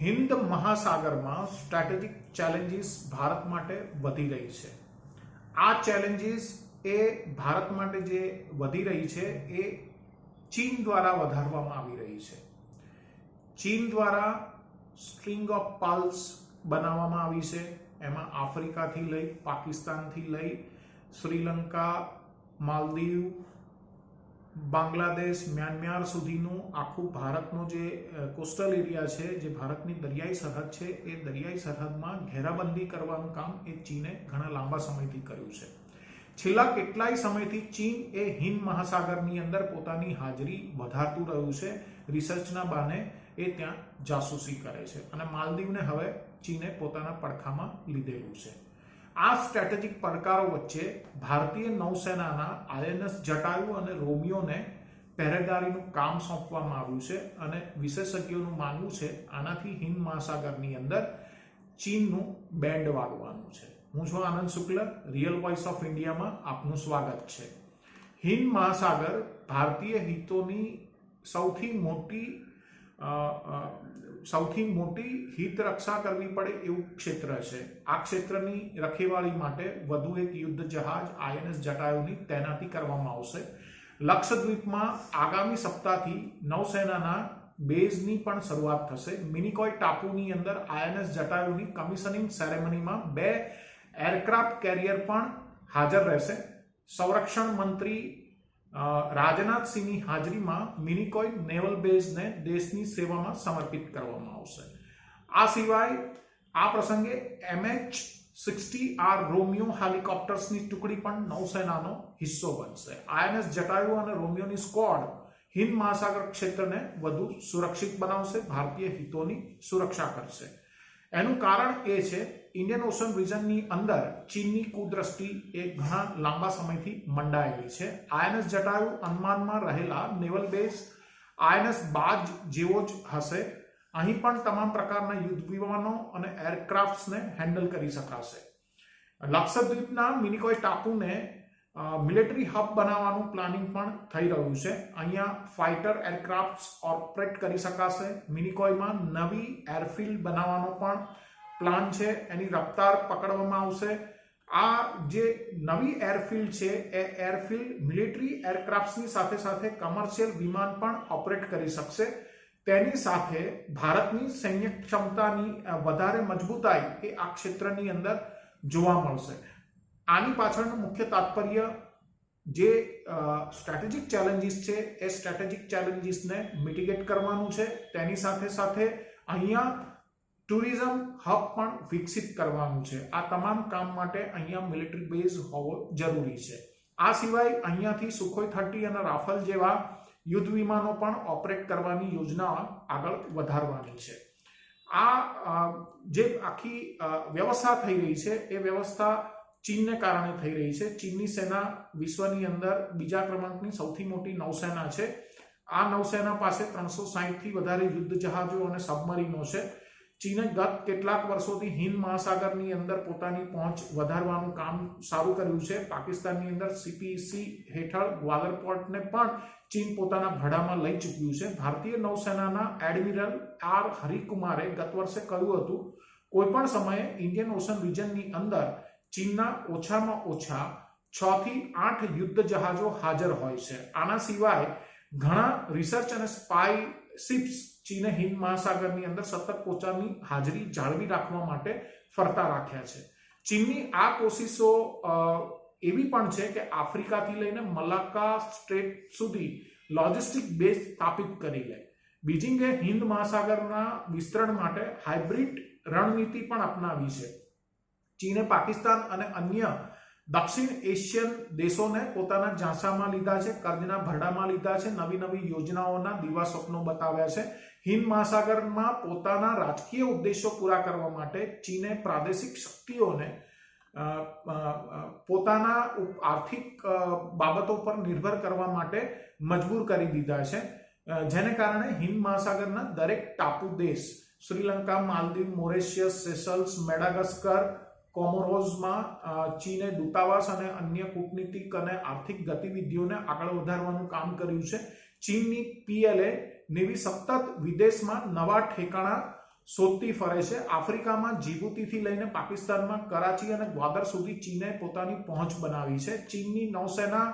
હિન્દ મહાસાગરમાં strategic challenges Bharat માટે વધી રહી છે. આ ચેલેન્જીસ એ ભારત માટે જે વધી રહી છે એ ચીન દ્વારા વધારવામાં આવી રહી છે. ચીન દ્વારા સ્ટ્રિંગ ઓફ પલ્સ બનાવવામાં આવી છે. એમાં આફ્રિકાથી લઈ, પાકિસ્તાનથી લઈ, શ્રીલંકા, માલદીવ બાંગ્લાદેશ, મ્યાનમાર સુધીનું આખું ભારતનો જે કોસ્ટલ એરિયા છે, જે ભારતની દરિયાઈ સરહદ છે, એ દરિયાઈ સરહદમાં ઘેરાબંધી કરવાનું કામ એ ચીને ઘણા લાંબા સમયથી કર્યું છે. છેલ્લા કેટલાય સમયથી ચીન એ હિન્દ મહાસાગરની અંદર પોતાની હાજરી વધારતું રહ્યું છે. રિસર્ચના બાને એ ત્યાં જાસૂસી કરે છે. અને માલદીવને હવે ચીને પોતાના પડખામાં લીધેલું છે. આ સ્ટ્રેટેજિક પડકારો વચ્ચે ભારતીય નૌસેનાના આઈએનએસ જટાયુ અને રોમિયોને પહેરેદારીનું કામ સોંપવામાં આવ્યું છે અને વિશેષજ્ઞોનું માનવું છે આનાથી હિન્દ મહાસાગરની અંદર ચીનનું બેન્ડ વાગવાનું છે. હું છું Anand Shukla real voice of ઇન્ડિયામાં આપનું સ્વાગત છે. હિન્દ મહાસાગર ભારતીય હિતોની સૌથી મોટી સૌથી મોટી હિત રક્ષા કરવી પડે એવું ક્ષેત્ર છે. આ ક્ષેત્રની રખેવાળી માટે વધુ એક યુદ્ધ જહાજ આઈએનએસ જટાયુની તૈનાતી કરવામાં આવશે. લક્ષદ્વીપમાં આગામી સપ્તાહથી નૌસેનાના બેઝની પણ શરૂઆત થશે. મિનિકોય ટાપુની અંદર આઈએનએસ જટાયુની કમિશનિંગ સેરેમનીમાં બે એરક્રાફ્ટ કેરિયર પણ હાજર રહેશે. સંરક્ષણ મંત્રી રાજનાથસિંહની હાજરીમાં મિનિકોય નેવલ બેઝને દેશની સેવામાં સમર્પિત કરવામાં આવશે. આ સિવાય આ પ્રસંગે એમએચ સિક્સટી આર રોમિયો હેલિકોપ્ટર્સની ટુકડી પણ નૌસેનાનો હિસ્સો બનશે. આઈએનએસ જટાયુ અને રોમિયોની સ્કોડ હિન્દ મહાસાગર ક્ષેત્રને વધુ સુરક્ષિત બનાવશે, ભારતીય હિતોની સુરક્ષા કરશે. એનું કારણ એ છે ઇન્ડિયન ઓશન રિજનની અંદર ચીનની કુદ્રષ્ટિ એ ઘણા લાંબા સમયથી મંડાયેલી છે. આઈએનએસ જટાયુ અંદમાનમાં રહેલા નેવલ બેઝ આઈએનએસ બાજ જેવો જ હશે. અહીં પણ તમામ પ્રકારના યુદ્ધ વિમાનો અને એરક્રાફ્ટ્સને હેન્ડલ કરી શકાશે. લક્ષદ્વીપના મિનિકોય ટાપુને મિલિટરી હબ બનાવવાનું પ્લાનિંગ પણ થઈ રહ્યું છે. અહીંયા ફાઇટર એરક્રાફ્ટ ઓપરેટ કરી શકાશે. મિનિકોયમાં નવી એરફિલ્ડ બનાવવાનો પણ પ્લાન છે. એની રફતાર પકડવામાં આવશે. આ જે નવી એરફિલ્ડ છે, એ એરફિલ્ડ મિલિટરી એરક્રાફ્ટ્સની સાથે સાથે કમર્શિયલ વિમાન પણ ઓપરેટ કરી શકશે. તેની સાથે ભારતની સૈન્ય ક્ષમતાની વધારે મજબૂતાઈ એ આ ક્ષેત્રની અંદર જોવા મળશે. આની પાછળનું મુખ્ય તાત્પર્ય જે સ્ટ્રેટેજિક ચેલેન્જીસ છે, એ સ્ટ્રેટેજિક ચેલેન્જીસને મિટિગેટ કરવાનું છે. તેની સાથે સાથે અહીંયા ટુરિઝમ હબ પણ વિકસિત કરવાનું છે. આ તમામ કામ માટે અહીંયા મિલિટરી બેઝ હોવો જરૂરી છે. આ સિવાય અહીંયાથી સુખોઈ થર્ટી અને રાફેલ જેવા યુદ્ધ વિમાનો પણ ઓપરેટ કરવાની યોજના આગળ વધારવાની છે. આ જે આખી વ્યવસ્થા થઈ રહી છે, એ વ્યવસ્થા ચીનને કારણે થઈ રહી છે. ચીનની સેના વિશ્વની અંદર બીજા ક્રમાંકની સૌથી મોટી નૌસેના છે. આ નૌસેના પાસે ત્રણસો સાહીઠથી વધારે યુદ્ધ જહાજો અને સબમરીનો છે. ચીને ગત કેટલાક વર્ષોથી હિન્દ મહાસાગરની અંદર પોતાની પહોંચ વધારવાનું કામ સારું કર્યું છે. પાકિસ્તાનની અંદર સીપીસી હેઠળ ગ્વાલર પોર્ટને પણ ચીન પોતાના ભાડામાં લઈ ચૂક્યું છે. ભારતીય નૌસેનાના એડમિરલ આર હરિકુમારે ગત વર્ષે કહ્યું હતું કોઈપણ સમયે ઇન્ડિયન ઓશન રિજનની અંદર ચીનના ઓછામાં ઓછા છ થી આઠ યુદ્ધ જહાજો હાજર હોય છે. આના સિવાય ઘણા રિસર્ચ અને સ્પાય શિપ્સ ચીને હિન્દ મહાસાગરની અંદર સતત પોતાની હાજરી જાળવી રાખવા માટે ફરતા રાખ્યા છે. ચીનની આ કોશિશો એવી પણ છે કે આફ્રિકાથી લઈને મલાક્કા સ્ટ્રેટ સુધી લોજિસ્ટિક બેઝ સ્થાપિત કરી લે. બીજિંગે હિન્દ મહાસાગરના વિસ્તરણ માટે હાઇબ્રિડ રણનીતિ પણ અપનાવી છે. ચીને, પાકિસ્તાન અને અન્ય દક્ષિણ એશિયન દેશોને પોતાના ઝાંસામાં લીધા છે, કર્જના ભરડામાં લીધા છે નવી નવી યોજનાઓના દીવા સ્વપ્નો બતાવ્યા છે. હિન્દ મહાસાગરમાં પોતાના રાજકીય ઉદ્દેશો પૂરા કરવા માટે ચીને પ્રાદેશિક શક્તિઓને પોતાના આર્થિક બાબતો પર નિર્ભર કરવા માટે મજબૂર કરી દીધા છે. જેને કારણે હિન્દ મહાસાગરના દરેક ટાપુ દેશ, Sri Lanka, Maldives, Mauritius, Seychelles, Madagascar કોમોરોઝમાં ચીને દૂતાવાસ અને અન્ય કૂટનીતિક અને આર્થિક ગતિવિધિઓને આગળ વધારવાનું કામ કર્યું છે. ચીનની પીએલએ નેવી સતત વિદેશમાં નવા ઠેકાણા શોધતી ફરે છે. આફ્રિકામાં જીબુતીથી લઈને પાકિસ્તાનમાં કરાચી અને ગ્વાદર સુધી ચીને પોતાની પહોંચ બનાવી છે. ચીનની નૌસેના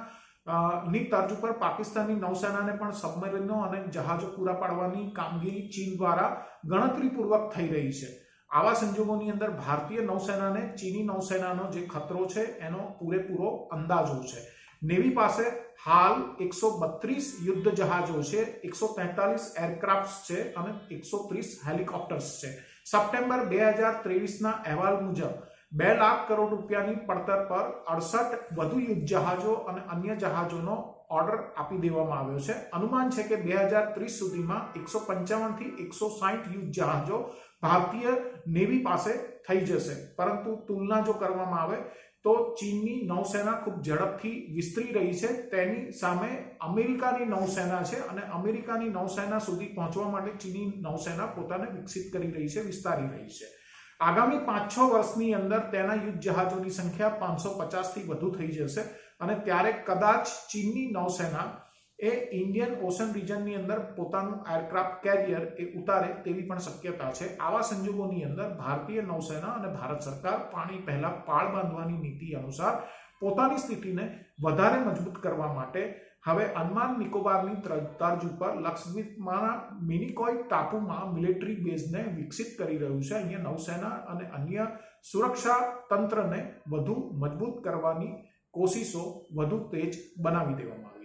ની તર્જ ઉપર પાકિસ્તાનની નૌસેનાને પણ સબમરીનો અને જહાજો પૂરા પાડવાની કામગીરી ચીન દ્વારા ગણતરીપૂર્વક થઈ રહી છે. આવા સંજોગોની અંદર ભારતીય નૌસેનાને ચીની નૌસેનાનો જે ખતરો છે, એનો પૂરેપૂરો અંદાજો છે. નેવી પાસે હાલ એકસો બત્રીસ યુદ્ધ જહાજો છે, એકસો તેતાલીસ એરક્રાફ્ટ છે અને એકસો ત્રીસ હેલિકોપ્ટર્સ છે. સપ્ટેમ્બર બે હજાર ત્રેવીસના અહેવાલ મુજબ બે લાખ કરોડ રૂપિયાની પડતર પર અડસઠ વધુ યુદ્ધ જહાજો અને અન્ય જહાજોનો ઓર્ડર આપી દેવામાં આવ્યો છે. અનુમાન છે કે બે હજાર ત્રીસ સુધીમાં એકસો પંચાવનથી એકસો સાહીઠ યુદ્ધ જહાજો ભારતીય નેવી પાસે થઈ જશે. પરંતુ તુલના જો કરવામાં આવે, તો ચીનની નૌસેના ખૂબ ઝડપથી વિસ્તરી રહી છે. તેની સામે અમેરિકાની નૌસેના છે અને અમેરિકાની નૌસેના સુધી પહોંચવા માટે ચીની નૌસેના પોતાને વિકસિત કરી રહી છે, વિસ્તારી રહી છે. આગામી પાંચ છ વર્ષની અંદર તેના યુદ્ધ જહાજોની સંખ્યા પાંચસો પચાસથી વધુ થઈ જશે અને ત્યારે કદાચ ચીનની નૌસેના એ ઇન્ડિયન ઓશન રિજનની અંદર પોતાનું એરક્રાફ્ટ કેરિયર એ ઉતારે તેવી પણ શક્યતા છે. આવા સંજોગોની અંદર ભારતીય નૌસેના અને ભારત સરકાર પાણી પહેલા પાળ બાંધવાની નીતિ અનુસાર પોતાની સ્થિતિને વધારે મજબૂત કરવા માટે હવે અંદમાન નિકોબારની ત્ર- તર્જ ઉપર લક્ષદ્વીપમાં મિનિકોય ટાપુમાં મિલિટરી બેઝને વિકસિત કરી રહ્યું છે. અહીંયા નૌસેના અને અન્ય સુરક્ષા તંત્રને વધુ મજબૂત કરવાની કોશિશો વધુ તેજ બનાવી દેવામાં